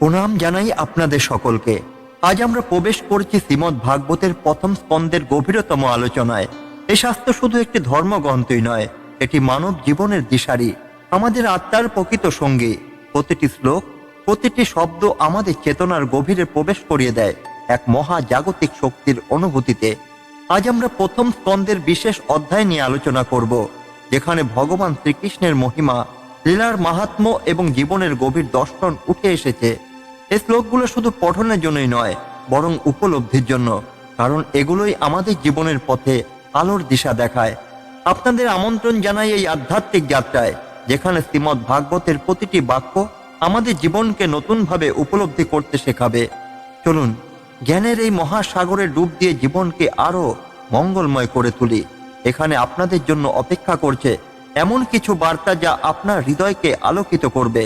প্রণাম জানাই আপনাদের সকলকে। আজ আমরা প্রবেশ করছি শ্রীমদ ভাগবতের প্রথম স্কন্দের গভীরতম আলোচনায়। এই শাস্ত্র শুধু একটি ধর্মগ্রন্থই নয়, এটি মানব জীবনের দিশারি। আমাদের আত্মার প্রকৃত সঙ্গী। প্রতিটি শ্লোক, প্রতিটি শব্দ আমাদের চেতনার গভীরে প্রবেশ করিয়ে দেয় এক মহা জাগতিক শক্তির অনুভূতিতে। আজ আমরা প্রথম স্কন্দের বিশেষ অধ্যায় নিয়ে আলোচনা করব, যেখানে ভগবান শ্রীকৃষ্ণের মহিমা, লীলার মাহাত্ম্য এবং জীবনের গভীর দর্শন উঠে এসেছে। এই শ্লোকগুলো শুধু পঠনের জন্যই নয়, বরং উপলব্ধির জন্য, কারণ এগুলোই আমাদের জীবনের পথে আলোর দিশা দেখায়। আপনাদের আমন্ত্রণ জানাই এই আধ্যাত্মিক যাত্রায়, যেখানে শ্রীমদ ভাগবতের প্রতিটি বাক্য আমাদের জীবনকে নতুনভাবে উপলব্ধি করতে শেখাবে। চলুন, জ্ঞানের এই মহাসাগরে ডুব দিয়ে জীবনকে আরও মঙ্গলময় করে তুলি। এখানে আপনাদের জন্য অপেক্ষা করছে এমন কিছু বার্তা যা আপনার হৃদয়কে আলোকিত করবে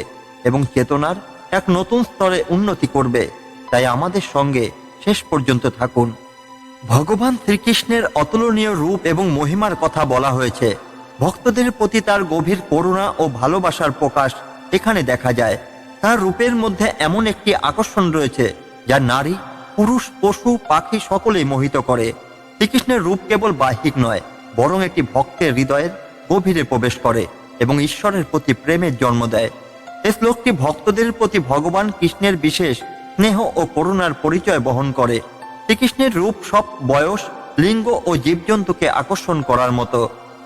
এবং চেতনার এক নতুন স্তরে উন্নতি করবে। তাই আমাদের সঙ্গে শেষ পর্যন্ত থাকুন। ভগবান শ্রীকৃষ্ণের অতুলনীয় রূপ এবং মহিমার কথা বলা হয়েছে। ভক্তদের প্রতি তার গভীর করুণা ও ভালোবাসার প্রকাশ এখানে দেখা যায়। তার রূপের মধ্যে এমন একটি আকর্ষণ রয়েছে, যা নারী, পুরুষ, পশু, পাখি সকলেই মোহিত করে। শ্রীকৃষ্ণের রূপ কেবল বাহ্যিক নয়, বরং একটি ভক্তের হৃদয়ের গভীরে প্রবেশ করে এবং ঈশ্বরের প্রতি প্রেমের জন্ম দেয়। এই শ্লোকটি ভক্তদের প্রতি ভগবান কৃষ্ণের বিশেষ স্নেহ ও করুণার পরিচয় বহন করে। শ্রীকৃষ্ণের রূপ, সব বয়স, লিঙ্গ ও জীবজন্তুকে আকর্ষণ করার মতো।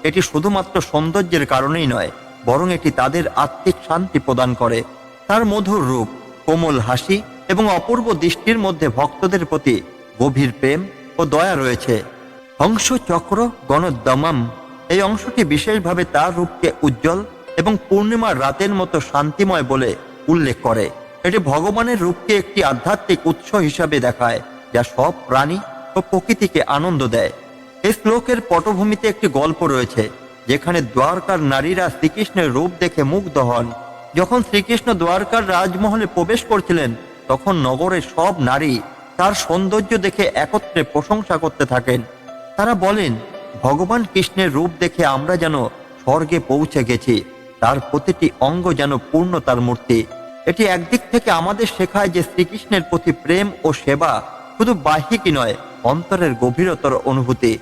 এটি শুধুমাত্র সৌন্দর্যের কারণেই নয়, বরং এটি তাদের আত্মিক শান্তি প্রদান করে। তার মধুর রূপ, কোমল হাসি এবং অপূর্ব দৃষ্টির মধ্যে ভক্তদের প্রতি গভীর প্রেম ও দয়া রয়েছে। হংস চক্র গণদমাম এই অংশটি বিশেষভাবে তার রূপকে উজ্জ্বল এবং পূর্ণিমার রাতের মতো শান্তিময় বলে উল্লেখ করে। এটি ভগবানের রূপকে একটি আধ্যাত্মিক উৎস হিসাবে দেখায়, যা সব প্রাণী ও প্রকৃতিকে আনন্দ দেয়। এই শ্লোকের পটভূমিতে একটি গল্প রয়েছে, যেখানে দ্বারকার নারীরা শ্রীকৃষ্ণের রূপ দেখে মুগ্ধ হন। যখন শ্রীকৃষ্ণ দ্বারকার রাজমহলে প্রবেশ করছিলেন, তখন নগরের সব নারী তার সৌন্দর্য দেখে একত্রে প্রশংসা করতে থাকেন। তারা বলেন, ভগবান কৃষ্ণের রূপ দেখে আমরা যেন স্বর্গে পৌঁছে গেছি। তার প্রতিটি অঙ্গ যেন পূর্ণতার মূর্তি। এটি একদিক থেকে আমাদের শেখায় যে শ্রীকৃষ্ণের প্রতি প্রেম ও সেবা শুধু বাহ্যিকই নয়, অন্তরের গভীরতর অনুভূতি।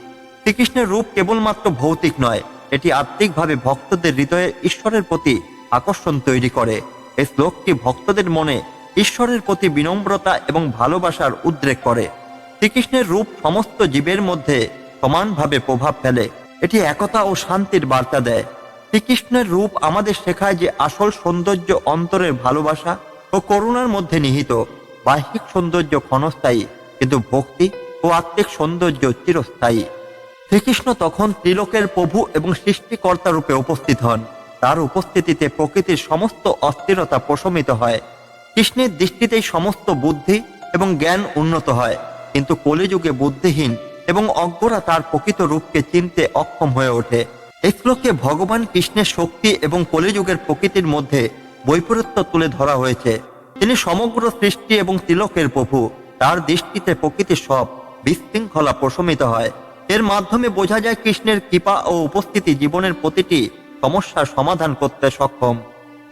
শ্রীকৃষ্ণের রূপ কেবলমাত্র ভৌতিক নয়, এটি আত্মিকভাবে ভক্তদের হৃদয়ে ঈশ্বরের প্রতি আকর্ষণ তৈরি করে। এই শ্লোকটি ভক্তদের মনে ঈশ্বরের প্রতি বিনম্রতা এবং ভালোবাসার উদ্রেক করে। শ্রীকৃষ্ণের রূপ সমস্ত জীবের মধ্যে সমানভাবে প্রভাব ফেলে। এটি একতা ও শান্তির বার্তা দেয়। শ্রীকৃষ্ণের রূপ আমাদের শেখায় যে আসল সৌন্দর্য অন্তরের ভালোবাসা ও করুণার মধ্যে নিহিত। বাহ্যিক সৌন্দর্য ক্ষণস্থায়ী, কিন্তু ভক্তি ও আত্মিক সৌন্দর্য চিরস্থায়ী। শ্রীকৃষ্ণ তখন ত্রিলোকের প্রভু এবং সৃষ্টিকর্তা রূপে উপস্থিত হন। তার উপস্থিতিতে প্রকৃতির সমস্ত অস্থিরতা প্রশমিত হয়। কৃষ্ণের দৃষ্টিতেই সমস্ত বুদ্ধি এবং জ্ঞান উন্নত হয়, কিন্তু কলিযুগে বুদ্ধিহীন এবং অজ্ঞরা তার প্রকৃত রূপকে চিনতে অক্ষম হয়ে ওঠে। এই শ্লোকে ভগবান কৃষ্ণের শক্তি এবং কলিযুগের প্রকৃতির মধ্যে বৈপরীত্য তুলে ধরা হয়েছে। তিনি সমগ্র সৃষ্টি এবং তিলকের প্রভু। তার দৃষ্টিতে প্রকৃতির সব বিশৃঙ্খলা প্রশমিত হয়। এর মাধ্যমে বোঝা যায় কৃষ্ণের কৃপা ও উপস্থিতি জীবনের প্রতিটি সমস্যার সমাধান করতে সক্ষম।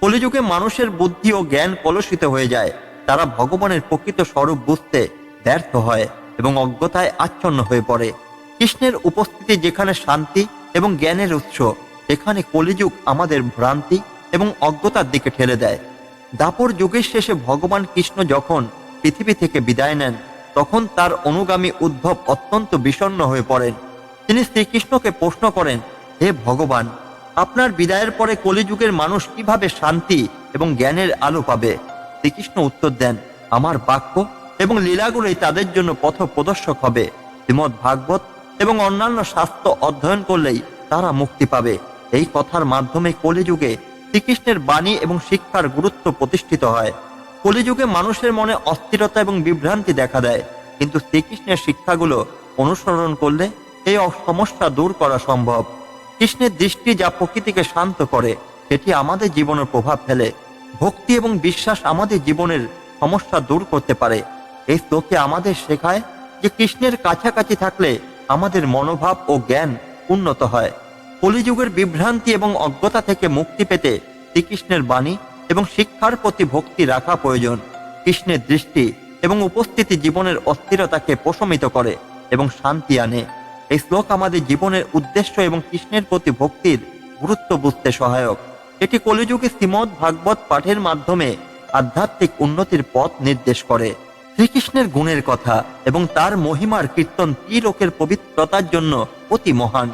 কলিযুগে মানুষের বুদ্ধি ও জ্ঞান কলুষিত হয়ে যায়। তারা ভগবানের প্রকৃত স্বরূপ বুঝতে ব্যর্থ হয় এবং অজ্ঞতায় আচ্ছন্ন হয়ে পড়ে। কৃষ্ণের উপস্থিতি যেখানে শান্তি এবং জ্ঞানের উৎস। সেখানে কলিযুগ আমাদের ভ্রান্তি এবং অজ্ঞতার দিকে ঠেলে দেয়। দাপর যুগের শেষে ভগবান কৃষ্ণ যখন পৃথিবী থেকে বিদায় নেন, তখন তার অনুগামী উদ্ভব অত্যন্ত বিষণ্ণ হয়ে পড়েন। তিনি শ্রীকৃষ্ণকে প্রশ্ন করেন, হে ভগবান, আপনার বিদায়ের পরে কলিযুগের মানুষ কীভাবে শান্তি এবং জ্ঞানের আলো পাবে? শ্রীকৃষ্ণ উত্তর দেন, আমার বাক্য এবং লীলাগুলোই তাদের জন্য পথ প্রদর্শক হবে। শ্রীমদ ভাগবত এবং অন্যান্য শাস্ত্র অধ্যয়ন করলেই তারা মুক্তি পাবে। এই কথার মাধ্যমে কলিযুগে শ্রীকৃষ্ণের বাণী এবং শিক্ষার গুরুত্ব প্রতিষ্ঠিত হয়। কলিযুগে মানুষের মনে অস্থিরতা এবং বিভ্রান্তি দেখা দেয়, কিন্তু শ্রীকৃষ্ণের শিক্ষাগুলো অনুসরণ করলে এই সমস্যা দূর করা সম্ভব। কৃষ্ণের দৃষ্টি যা প্রকৃতিকে শান্ত করে, সেটি আমাদের জীবনের প্রভাব ফেলে। ভক্তি এবং বিশ্বাস আমাদের জীবনের সমস্যা দূর করতে পারে। এই শ্লোকে আমাদের শেখায় যে কৃষ্ণের কাছাকাছি থাকলে আমাদের মনোভাব ও জ্ঞান উন্নত হয়। কলিযুগের বিভ্রান্তি এবং অজ্ঞতা থেকে মুক্তি পেতে শ্রীকৃষ্ণের বাণী এবং শিক্ষার প্রতি ভক্তি রাখা প্রয়োজন। কৃষ্ণের দৃষ্টি এবং উপস্থিতি জীবনের অস্থিরতাকে প্রশমিত করে এবং শান্তি আনে। এই শ্লোক আমাদের জীবনের উদ্দেশ্য এবং কৃষ্ণের প্রতি ভক্তির গুরুত্ব বুঝতে সহায়ক। এটি কলিযুগে শ্রীমদ ভাগবত পাঠের মাধ্যমে আধ্যাত্মিক উন্নতির পথ নির্দেশ করে। শ্রীকৃষ্ণের গুণের কথা এবং তার মহিমার কীর্তন ত্রিলোকের পবিত্রতার জন্য অতি মহান।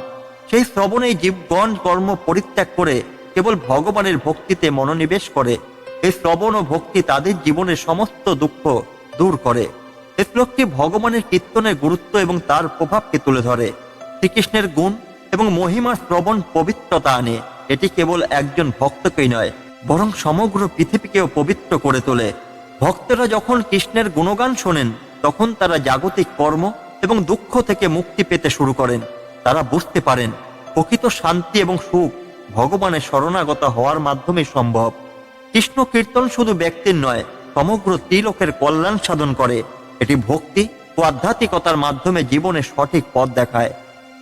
সেই শ্রবণেই জীবগণ কর্ম পরিত্যাগ করে কেবল ভগবানের ভক্তিতে মনোনিবেশ করে। এই শ্রবণ ও ভক্তি তাদের জীবনের সমস্ত দুঃখ দূর করে। এই শ্লোকটি ভগবানের কীর্তনের গুরুত্ব এবং তার প্রভাবকে তুলে ধরে। শ্রীকৃষ্ণের গুণ এবং মহিমার শ্রবণ পবিত্রতা আনে। এটি কেবল একজন ভক্তকেই নয়, বরং সমগ্র পৃথিবীকেও পবিত্র করে তোলে। ভক্তরা যখন কৃষ্ণের গুণগান শোনেন, তখন তারা জাগতিক কর্ম এবং দুঃখ থেকে মুক্তি পেতে শুরু করেন। তারা বুঝতে পারেন, প্রকৃত শান্তি এবং সুখ ভগবানের শরণাগত হওয়ার মাধ্যমে সম্ভব। কৃষ্ণ কীর্তন শুধু ব্যক্তির নয়, সমগ্র ত্রিলোকের কল্যাণ সাধন করে। এটি ভক্তি ও আধ্যাত্মিকতার মাধ্যমে জীবনের সঠিক পথ দেখায়।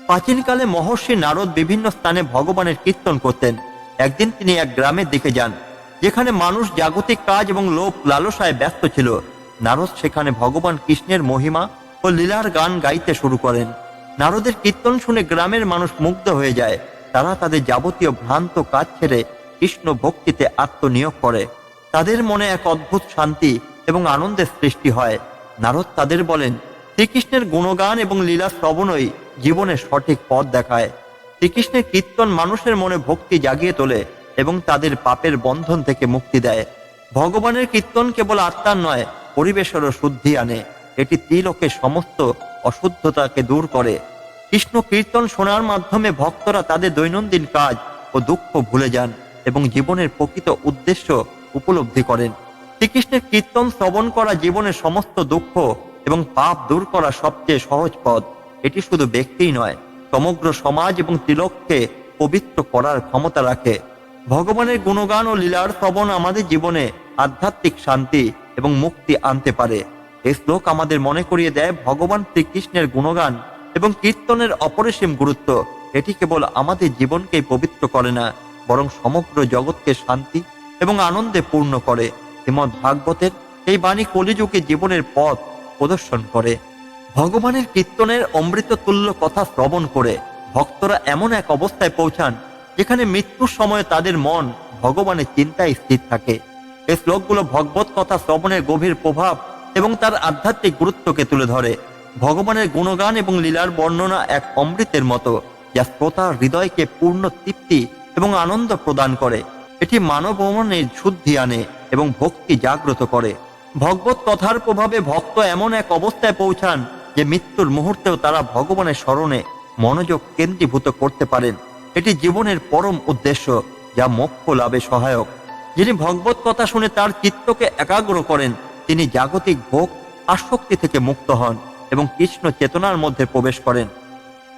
প্রাচীনকালে মহর্ষি নারদ বিভিন্ন স্থানে ভগবানের কীর্তন করতেন। একদিন তিনি এক গ্রামের দিকে যান। যেখানে মানুষ জাগতিক কাজ এবং লোভ লালসায় ব্যস্ত ছিল, নারদ সেখানে ভগবান কৃষ্ণের মহিমা ও লীলার গান গাইতে শুরু করেন। নারদের কীর্তন শুনে গ্রামের মানুষ মুগ্ধ হয়ে যায়। তারা তাদের যাবতীয় ভ্রান্ত কাজ ছেড়ে কৃষ্ণ ভক্তিতে আত্মনিয়োগ করে। তাদের মনে এক অদ্ভুত শান্তি এবং আনন্দের সৃষ্টি হয়। নারদ তাদের বলেন, শ্রীকৃষ্ণের গুণগান এবং লীলা শ্রবণই জীবনের সঠিক পথ দেখায়। শ্রীকৃষ্ণের কীর্তন মানুষের মনে ভক্তি জাগিয়ে তোলে। এবং তাদের পাপের বন্ধন থেকে মুক্তি দেয়। ভগবানের কীর্তন কেবল আত্মার নয়, পরিবেশেরও শুদ্ধি আনে। এটি ত্রিলোকের সমস্ত অশুদ্ধতাকে দূর করে। কৃষ্ণ কীর্তন শোনার মাধ্যমে ভক্তরা তাদের দৈনন্দিন কাজ ও দুঃখ ভুলে যান এবং জীবনের প্রকৃত উদ্দেশ্য উপলব্ধি করেন। শ্রীকৃষ্ণের কীর্তন শ্রবণ করা জীবনের সমস্ত দুঃখ এবং পাপ দূর করা সবচেয়ে সহজ পথ। এটি শুধু ব্যক্তিই নয়, সমগ্র সমাজ এবং তিলককে পবিত্র করার ক্ষমতা রাখে। ভগবানের গুণগান ও লীলার শ্রবণ আমাদের জীবনে আধ্যাত্মিক শান্তি এবং মুক্তি আনতে পারে। এই শ্লোক আমাদের মনে করিয়ে দেয় ভগবান শ্রীকৃষ্ণের গুণগান এবং কীর্তনের অপরিসীম গুরুত্ব। এটি কেবল আমাদের জীবনকেই পবিত্র করে না, বরং সমগ্র জগৎকে শান্তি এবং আনন্দে পূর্ণ করে। শ্রীমদ ভাগবতের এই বাণী কলিযুগে জীবনের পথ প্রদর্শন করে। ভগবানের কীর্তনের অমৃত তুল্য কথা শ্রবণ করে ভক্তরা এমন এক অবস্থায় পৌঁছান যেখানে মৃত্যুর সময় তাদের মন ভগবানের চিন্তায় স্থির থাকে। এই শ্লোকগুলো ভগবত কথা শ্রবণের গভীর প্রভাব এবং তার আধ্যাত্মিক গুরুত্বকে তুলে ধরে। ভগবানের গুণগান এবং লীলার বর্ণনা এক অমৃতের মতো, যা শ্রোতার হৃদয়কে পূর্ণ তৃপ্তি এবং আনন্দ প্রদান করে। এটি মানব মনের শুদ্ধি আনে এবং ভক্তি জাগ্রত করে। ভগবত কথার প্রভাবে ভক্ত এমন এক অবস্থায় পৌঁছান যে মৃত্যুর মুহূর্তেও তারা ভগবানের স্মরণে মনোযোগ কেন্দ্রীভূত করতে পারেন। এটি জীবনের পরম উদ্দেশ্য যা মোক্ষ লাভে সহায়ক। যিনি ভগবত কথা শুনে তার চিত্তকে একাগ্র করেন, তিনি জাগতিক ভোগ আসক্তি থেকে মুক্ত হন এবং কৃষ্ণ চেতনার মধ্যে প্রবেশ করেন।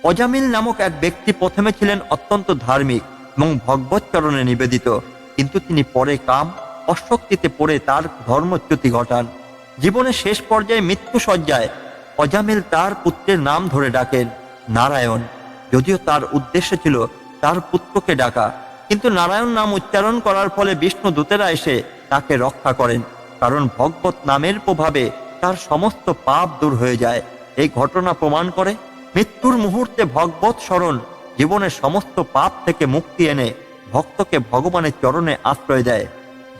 অজামিল নামক এক ব্যক্তি প্রথমে ছিলেন অত্যন্ত ধার্মিক এবং ভগবৎচরণে নিবেদিত, কিন্তু তিনি পরে কাম অশক্তিতে পড়ে তার ধর্মচ্যুতি ঘটান। জীবনের শেষ পর্যায়ে মৃত্যু সজ্জায় অজামিল তার পুত্রের নাম ধরে ডাকেন, নারায়ণ। যদিও তার উদ্দেশ্য ছিল তার পুত্রকে ডাকা। কিন্তু নারায়ণ নাম উচ্চারণ করার ফলে বিষ্ণু দূতেরা এসে তাকে রক্ষা করেন, কারণ ভগবত নামের প্রভাবে তার সমস্ত পাপ দূর হয়ে যায়। এই ঘটনা প্রমাণ করে মৃত্যুর মুহূর্তে ভগবত স্মরণ জীবনের সমস্ত পাপ থেকে মুক্তি এনে ভক্তকে ভগবানের চরণে আশ্রয় দেয়।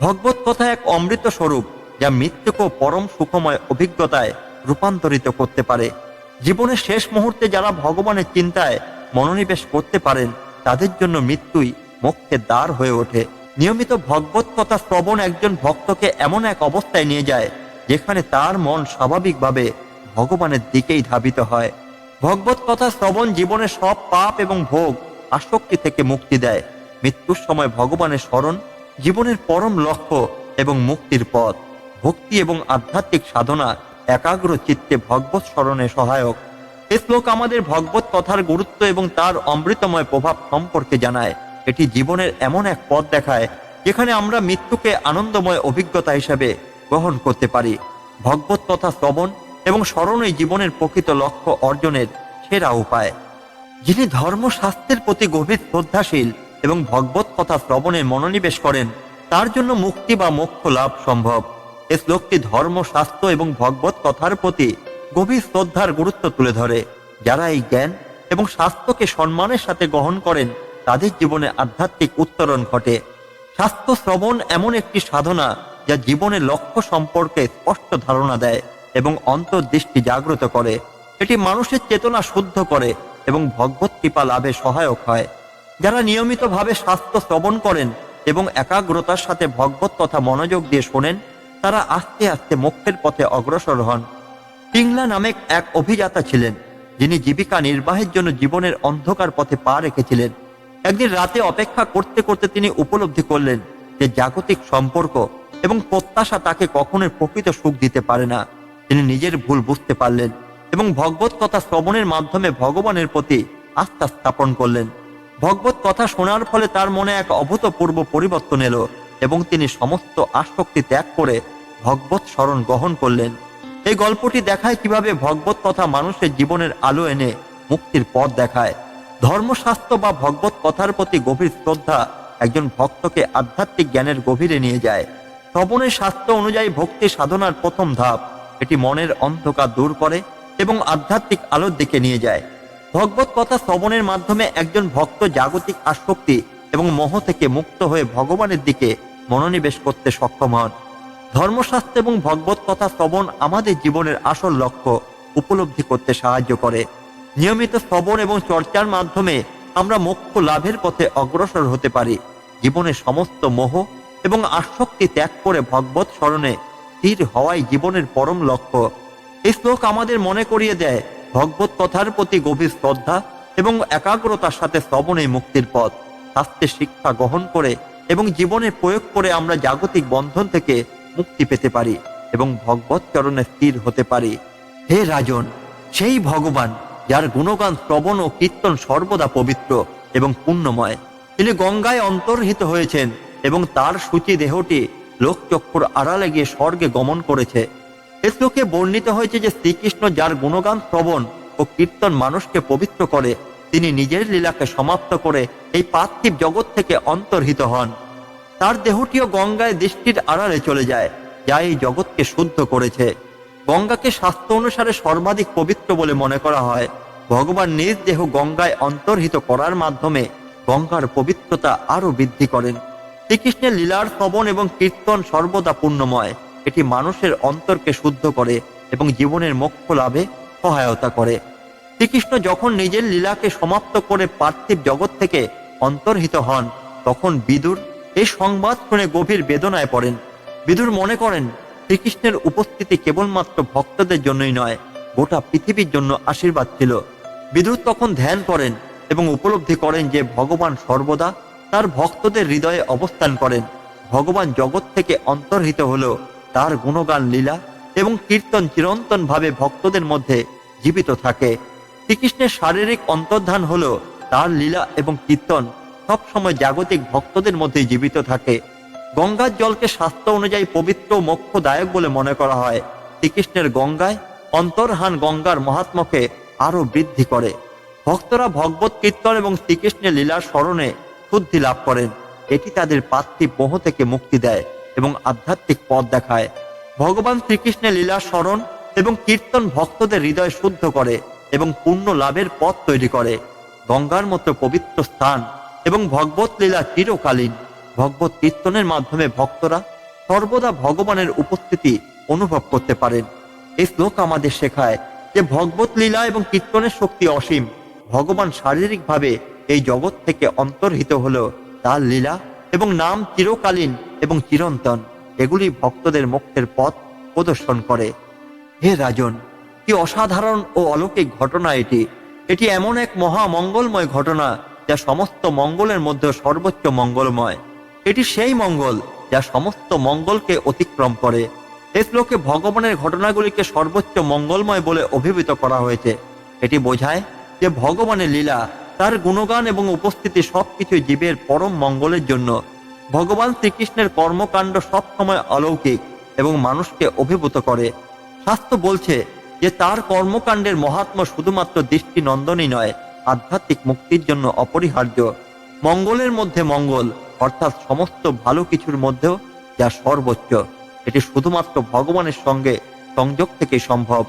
ভগবত কথা এক অমৃত স্বরূপ, যা মৃত্যুকেও পরম সুখময় অভিজ্ঞতায় রূপান্তরিত করতে পারে। জীবনের শেষ মুহূর্তে যারা ভগবানের চিন্তায় মনোনিবেশ করতে পারেন তাদের জন্য মৃত্যুই মোক্ষের দ্বার হয়ে ওঠে। নিয়মিত ভগবত কথা শ্রবণ একজন ভক্তকে এমন এক অবস্থায় নিয়ে যায়, যেখানে তার মন স্বাভাবিকভাবে ভগবানের দিকেই ধাবিত হয়। ভগবত কথা শ্রবণ জীবনের সব পাপ এবং ভোগ আসক্তি থেকে মুক্তি দেয়। মৃত্যুর সময় ভগবানের স্মরণ জীবনের পরম লক্ষ্য এবং মুক্তির পথ। ভক্তি এবং আধ্যাত্মিক সাধনা একাগ্র চিত্তে ভগবত স্মরণে সহায়ক। এ শ্লোক আমাদের ভগবত কথার গুরুত্ব এবং তার অমৃতময় প্রভাব সম্পর্কে জানায়। এটি জীবনের এমন এক পথ দেখায়, যেখানে আমরা মৃত্যুকে আনন্দময় অভিজ্ঞতা হিসাবে গ্রহণ করতে পারি। ভগবত কথা শ্রবণ এবং স্মরণই জীবনের প্রকৃত লক্ষ্য অর্জনের সেরা উপায়। যিনি ধর্মশাস্ত্রের প্রতি গভীর শ্রদ্ধাশীল এবং ভগবত কথা শ্রবণে মনোনিবেশ করেন, তার জন্য মুক্তি বা মোক্ষ লাভ সম্ভব। এ শ্লোকটি ধর্ম স্বাস্থ্য এবং ভগবত কথার প্রতি গভীর শ্রদ্ধার গুরুত্ব তুলে ধরে। যারা এই জ্ঞান এবং স্বাস্থ্যকে সম্মানের সাথে গ্রহণ করেন, তাদের জীবনে আধ্যাত্মিক উত্তরণ ঘটে। স্বাস্থ্য শ্রবণ এমন একটি সাধনা যা জীবনের লক্ষ্য সম্পর্কে স্পষ্ট ধারণা দেয় এবং অন্তর্দৃষ্টি জাগ্রত করে। এটি মানুষের চেতনা শুদ্ধ করে এবং ভগবত কৃপা লাভে সহায়ক হয়। যারা নিয়মিতভাবে স্বাস্থ্য শ্রবণ করেন এবং একাগ্রতার সাথে ভগবত তথা মনোযোগ দিয়ে শোনেন, তারা আস্তে আস্তে মোক্ষের পথে অগ্রসর হন। পিংলা নামেক এক অভিযাতা ছিলেন, যিনি জীবিকা নির্বাহের জন্য জীবনের অন্ধকার পথে পা রেখেছিলেন। একদিন রাতে অপেক্ষা করতে করতে তিনি উপলব্ধি করলেন যে জাগতিক সম্পর্ক এবং প্রত্যাশা তাকে কখনো প্রকৃত সুখ দিতে পারে না। তিনি নিজের ভুল বুঝতে পারলেন এবং ভগবত কথা শ্রবণের মাধ্যমে ভগবানের প্রতি আস্থা স্থাপন করলেন। ভগবত কথা শোনার ফলে তার মনে এক অভূতপূর্ব পরিবর্তন এলো এবং তিনি সমস্ত আসক্তি ত্যাগ করে ভগবত স্মরণ গ্রহণ করলেন। এই গল্পটি দেখায় কীভাবে ভগবত কথা মানুষের জীবনের আলো এনে মুক্তির পথ দেখায়। ধর্মশাস্ত্র বা ভগবত কথার প্রতি গভীর শ্রদ্ধা একজন ভক্তকে আধ্যাত্মিক জ্ঞানের গভীরে নিয়ে যায়। শ্রবণের শাস্ত্র অনুযায়ী ভক্তি সাধনার প্রথম ধাপ, এটি মনের অন্ধকার দূর করে এবং আধ্যাত্মিক আলোর দিকে নিয়ে যায়। ভগবত কথা শ্রবণের মাধ্যমে একজন ভক্ত জাগতিক আসক্তি এবং মোহ থেকে মুক্ত হয়ে ভগবানের দিকে মনোনিবেশ করতে সক্ষম হন। ধর্মশাস্ত্র এবং ভগবত কথা শ্রবণ আমাদের জীবনের আসল লক্ষ্য উপলব্ধি করতে সাহায্য করে। নিয়মিত শ্রবণ এবং চর্চার মাধ্যমে আমরা মোক্ষ লাভের পথে অগ্রসর হতে পারি। জীবনের সমস্ত মোহ এবং আসক্তি ত্যাগ করে ভগবত স্মরণে স্থির হওয়াই জীবনের পরম লক্ষ্য। এই শ্লোক আমাদের মনে করিয়ে দেয়, ভগবত কথার প্রতি গভীর শ্রদ্ধা এবং একাগ্রতার সাথে শ্রবণে মুক্তির পথ। শাস্ত্রের শিক্ষা গ্রহণ করে এবং জীবনে প্রয়োগ করে আমরা জাগতিক বন্ধন থেকে মুক্তি পেতে পারি এবং ভগবত চরণে স্থির হতে পারি। হে রাজন, সেই ভগবান যার গুণগান, শ্রবণ ও কীর্তন সর্বদা পবিত্র এবং পুণ্যময়, তিনি গঙ্গায় অন্তর্হিত হয়েছেন এবং তার সূচি দেহটি লোকচক্ষুর আড়ালে গিয়ে স্বর্গে গমন করেছে। এ শ্লোকে বর্ণিত হয়েছে যে শ্রীকৃষ্ণ যার গুণগান, শ্রবণ ও কীর্তন মানুষকে পবিত্র করে, তিনি নিজের লীলাকে সমাপ্ত করে এই পার্থিব জগৎ থেকে অন্তর্হিত হন। তার দেহটিও গঙ্গায় দৃষ্টির আড়ালে চলে যায়, যা এই জগৎকে শুদ্ধ করেছে। গঙ্গাকে স্বাস্থ্য অনুসারে সর্বাধিক পবিত্র বলে মনে করা হয়। ভগবান নিজ দেহ গঙ্গায় অন্তর্হিত করার মাধ্যমে গঙ্গার পবিত্রতা আরও বৃদ্ধি করেন। শ্রীকৃষ্ণের লীলার শ্রবণ এবং কীর্তন সর্বদা পূর্ণময়। এটি মানুষের অন্তরকে শুদ্ধ করে এবং জীবনের মোক্ষ লাভে সহায়তা করে। শ্রীকৃষ্ণ যখন নিজের লীলাকে সমাপ্ত করে পার্থিব জগৎ থেকে অন্তর্হিত হন, তখন বিদুর এই সংবাদ শুনে গভীর বেদনায় পড়েন। বিদুর মনে করেন, শ্রীকৃষ্ণের উপস্থিতি কেবলমাত্র ভক্তদের জন্যই নয়, গোটা পৃথিবীর জন্য আশীর্বাদ ছিল। বিদুর তখন ধ্যান করেন এবং উপলব্ধি করেন যে ভগবান সর্বদা তার ভক্তদের হৃদয়ে অবস্থান করেন। ভগবান জগৎ থেকে অন্তর্হিত হলেও তার গুণগান লীলা এবং কীর্তন চিরন্তন ভাবে ভক্তদের মধ্যে জীবিত থাকে। শ্রীকৃষ্ণের শারীরিক অন্তর্ধান হলো তার লীলা এবং কীর্তন সবসময় জাগতিক ভক্তদের মধ্যে জীবিত থাকে। গঙ্গার জলকে শাস্ত্র অনুযায়ী পবিত্র মোক্ষদায়ক বলে মনে করা হয়। শ্রীকৃষ্ণের গঙ্গায় অন্তর্হান গঙ্গার মহাত্মকে আরও বৃদ্ধি করে। ভক্তরা ভগবত কীর্তন এবং শ্রীকৃষ্ণের লীলার স্মরণে শুদ্ধি লাভ করেন। এটি তাদের পার্থিব মোহ থেকে মুক্তি দেয় এবং আধ্যাত্মিক পথ দেখায়। ভগবান শ্রীকৃষ্ণের লীলা স্মরণ এবং কীর্তন ভক্তদের হৃদয় শুদ্ধ করে এবং পুণ্য লাভের পথ তৈরি করে। গঙ্গার মতো পবিত্র স্থান এবং ভগবত লীলা চিরকালীন। ভগবত কীর্তনের মাধ্যমে ভক্তরা সর্বদা ভগবানের উপস্থিতি অনুভব করতে পারেন। এই শ্লোক আমাদের শেখায় যে ভগবত লীলা এবং কীর্তনের শক্তি অসীম। ভগবান শারীরিকভাবে এই জগৎ থেকে অন্তর্হিত হলো তার লীলা এবং নাম চিরকালীন এবং চিরন্তন, এগুলি ভক্তদের মুক্তের পথ প্রদর্শন করে। হে রাজন, কি অসাধারণ ও অলৌকিক ঘটনা এটি। এটি এমন এক মহামঙ্গলময় ঘটনা যা সমস্ত মঙ্গলের মধ্যে সর্বোচ্চ মঙ্গলময়। এটি সেই মঙ্গল যা সমস্ত মঙ্গলকে অতিক্রম করে। এই শ্লোকে ভগবানের ঘটনাগুলিকে সর্বোচ্চ মঙ্গলময় বলে অভিহিত করা হয়েছে। এটি বোঝায় যে ভগবানের লীলা, তার গুণগান এবং উপস্থিতি সবকিছু জীবের পরম মঙ্গলের জন্য। ভগবান শ্রীকৃষ্ণের কর্মকাণ্ড সবসময় অলৌকিক এবং মানুষকে অভিভূত করে। শাস্ত্র বলছে যে তার কর্মকাণ্ডের মহাত্ম শুধুমাত্র দৃষ্টি নন্দনই নয় আধ্যাত্মিক মুক্তির জন্য অপরিহার্য। মঙ্গলের মধ্যে মঙ্গল, অর্থাৎ সমস্ত ভালো কিছুর মধ্যেও যা সর্বোচ্চ। এটি শুধুমাত্র ভগবানের সঙ্গে সংযোগ থেকে সম্ভব।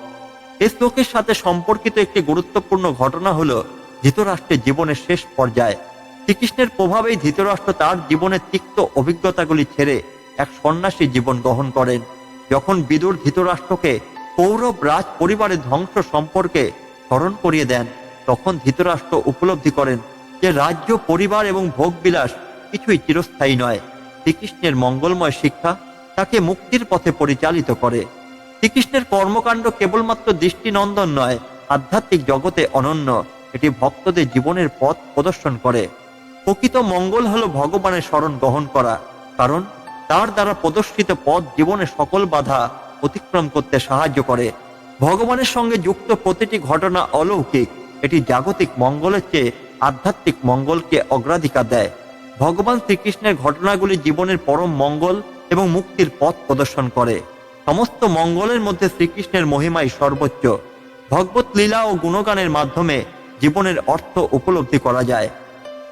এই শ্লোকের সাথে সম্পর্কিত একটি গুরুত্বপূর্ণ ঘটনা হলো ধৃতরাষ্ট্রের জীবনের শেষ পর্যায়ে। শ্রীকৃষ্ণের প্রভাবেই ধৃতরাষ্ট্র তার জীবনের তিক্ত অভিজ্ঞতাগুলি ছেড়ে এক সন্ন্যাসী জীবন গ্রহণ করেন। যখন বিদুর ধৃতরাষ্ট্রকে কৌরব রাজ পরিবারের ধ্বংস সম্পর্কে স্মরণ করিয়ে দেন তখন ধৃতরাষ্ট্র উপলব্ধি করেন যে রাজ্য, পরিবার এবং ভোগবিলাস কিছুই চিরস্থায়ী নয়। শ্রীকৃষ্ণের মঙ্গলময় শিক্ষা তাকে মুক্তির পথে পরিচালিত করে। শ্রীকৃষ্ণের কর্মকাণ্ড কেবলমাত্র দৃষ্টিনন্দন নয়, আধ্যাত্মিক জগতে অনন্য। এটি ভক্তদের জীবনের পথ প্রদর্শন করে। প্রকৃত মঙ্গল হলো ভগবানের স্মরণ গ্রহণ করা, কারণ তার দ্বারা প্রদর্শিত পথ জীবনের সকল বাধা অতিক্রম করতে সাহায্য করে। ভগবানের সঙ্গে যুক্ত প্রতিটি ঘটনা অলৌকিক। এটি জাগতিক মঙ্গলের চেয়ে আধ্যাত্মিক মঙ্গলকে অগ্রাধিকার দেয়। ভগবান শ্রীকৃষ্ণের ঘটনাগুলি জীবনের পরম মঙ্গল এবং মুক্তির পথ প্রদর্শন করে। সমস্ত মঙ্গলের মধ্যে শ্রীকৃষ্ণের মহিমাই সর্বোচ্চ। ভগবত লীলা ও গুণগানের মাধ্যমে জীবনের অর্থ উপলব্ধি করা যায়।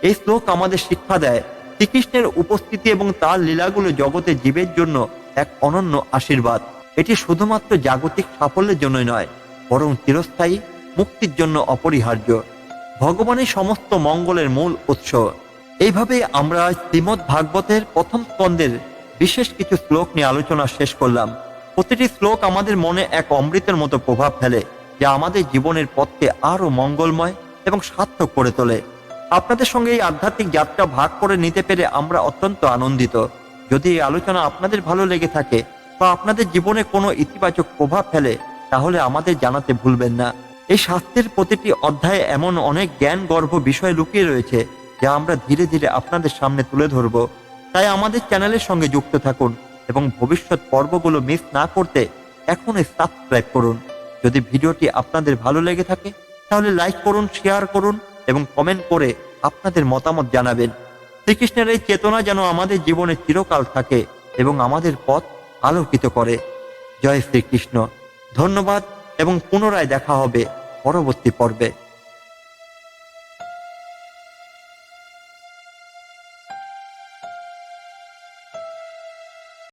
এই শ্লোক আমাদের শিক্ষা দেয়, শ্রীকৃষ্ণের উপস্থিতি এবং তার লীলাগুলো জগতে জীবের জন্য এক অনন্য আশীর্বাদ। এটি শুধুমাত্র জাগতিক সাফল্যের জন্যই নয়, বরং চিরস্থায়ী মুক্তির জন্য অপরিহার্য। ভগবানের সমস্ত মঙ্গলের মূল উৎস। এইভাবে আমরা শ্রীমৎ ভাগবতের প্রথম স্কন্দের বিশেষ কিছু শ্লোক নিয়ে আলোচনা শেষ করলাম। প্রতিটি শ্লোক আমাদের মনে এক অমৃতের মতো প্রভাব ফেলে, যা আমাদের জীবনের পথকে আরও মঙ্গলময় এবং সার্থক করে তোলে। আপনাদের সঙ্গে এই আধ্যাত্মিক যাত্রা ভাগ করে নিতে পেরে আমরা অত্যন্ত আনন্দিত। যদি এই আলোচনা আপনাদের ভালো লেগে থাকে, বা আপনাদের জীবনে কোনো ইতিবাচক প্রভাব ফেলে, তাহলে আমাদের জানাতে ভুলবেন না। এই শাস্ত্রের প্রতিটি অধ্যায়ে এমন অনেক জ্ঞান গর্ভ বিষয় লুকিয়ে রয়েছে যা আমরা ধীরে ধীরে আপনাদের সামনে তুলে ধরব। তাই আমাদের চ্যানেলের সঙ্গে যুক্ত থাকুন এবং ভবিষ্যৎ পর্বগুলো মিস না করতে এখনই সাবস্ক্রাইব করুন। যদি ভিডিওটি আপনাদের ভালো লেগে থাকে, তাহলে লাইক করুন, শেয়ার করুন এবং কমেন্ট করে আপনাদের মতামত জানাবেন। শ্রীকৃষ্ণের এই চেতনা যেন আমাদের জীবনে চিরকাল থাকে এবং আমাদের পথ আলোকিত করে। জয় শ্রীকৃষ্ণ। ধন্যবাদ এবং পুনরায় দেখা হবে। পরবর্তী পর্বে